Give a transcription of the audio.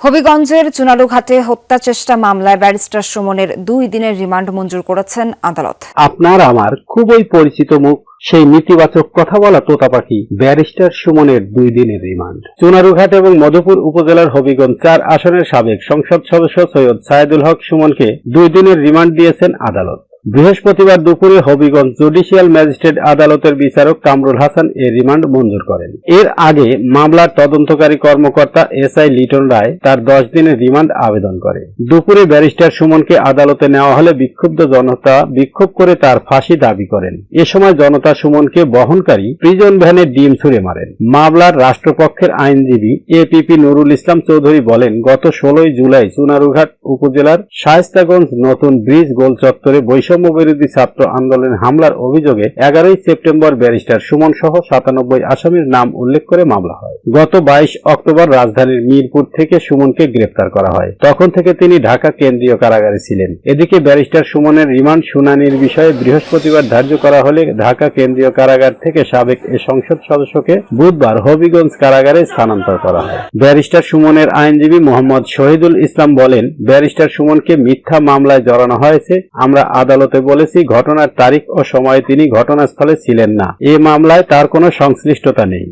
হবিগঞ্জের চুনালুঘাটে হত্যা চেষ্টা মামলায় ব্যারিস্টার সুমনের দুই দিনের রিমান্ড মঞ্জুর করেছেন আদালত। আপনার আমার খুবই পরিচিত মুখ, সেই নেতিবাচক কথা বলা তোতা পাখি ব্যারিস্টার সুমনের দুই দিনের রিমান্ড। চুনারুঘাট এবং মধুপুর উপজেলার হবিগঞ্জ চার আসনের সাবেক সংসদ সদস্য সৈয়দ সায়েদুল হক সুমনকে দুই দিনের রিমান্ড দিয়েছেন আদালত। বৃহস্পতিবার দুপুরে হবিগঞ্জ জুডিশিয়াল ম্যাজিস্ট্রেট আদালতের বিচারক কামরুল হাসান এ রিমান্ড মঞ্জুর করেন। এর আগে মামলার তদন্তকারী কর্মকর্তা এস আই লিটন রায় তার দশ দিনের রিমান্ড আবেদন করে। দুপুরে ব্যারিস্টার সুমনকে আদালতে নেওয়া হলে বিক্ষুব্ধ জনতা বিক্ষোভ করে তার ফাঁসি দাবি করেন। এ সময় জনতা সুমনকে বহনকারী প্রিজন ভ্যানে ডিম ছুড়ে মারেন। মামলার রাষ্ট্রপক্ষের আইনজীবী এপিপি নুরুল ইসলাম চৌধুরী বলেন, গত ষোলোই জুলাই চুনারুঘাট উপজেলার শায়স্তাগঞ্জ নতুন ব্রিজ গোল চত্বরে বৈষম্য বিরোধী ছাত্র আন্দোলনের হামলার অভিযোগে এগারোই সেপ্টেম্বর ব্যারিস্টার সুমন সহ সাতানব্বই আসামির নাম উল্লেখ করে মামলা হয়। গত বাইশ অক্টোবর রাজধানীর মিরপুর থেকে সুমনকে গ্রেপ্তার করা হয়। তখন থেকে তিনি ঢাকা কেন্দ্রীয় কারাগারে ছিলেন। এদিকে ব্যারিস্টার সুমনের রিমান্ড শুনানির বিষয়ে বৃহস্পতিবার ধার্য করা হলে ঢাকা কেন্দ্রীয় কারাগার থেকে সাবেক এ সংসদ সদস্যকে বুধবার হবিগঞ্জ কারাগারে স্থানান্তর করা হয়। ব্যারিস্টার সুমনের আইনজীবী মোহাম্মদ শহীদুল ইসলাম বলেন, ব্যারিস্টার সুমনকে মিথ্যা মামলায় জড়ানো হয়েছে, আমরা আদালতে বলেছি, ঘটনার তারিখ ও সময়ে তিনি ঘটনাস্থলে ছিলেন না। এ মামলায় তার কোনো সংশ্লিষ্টতা নেই।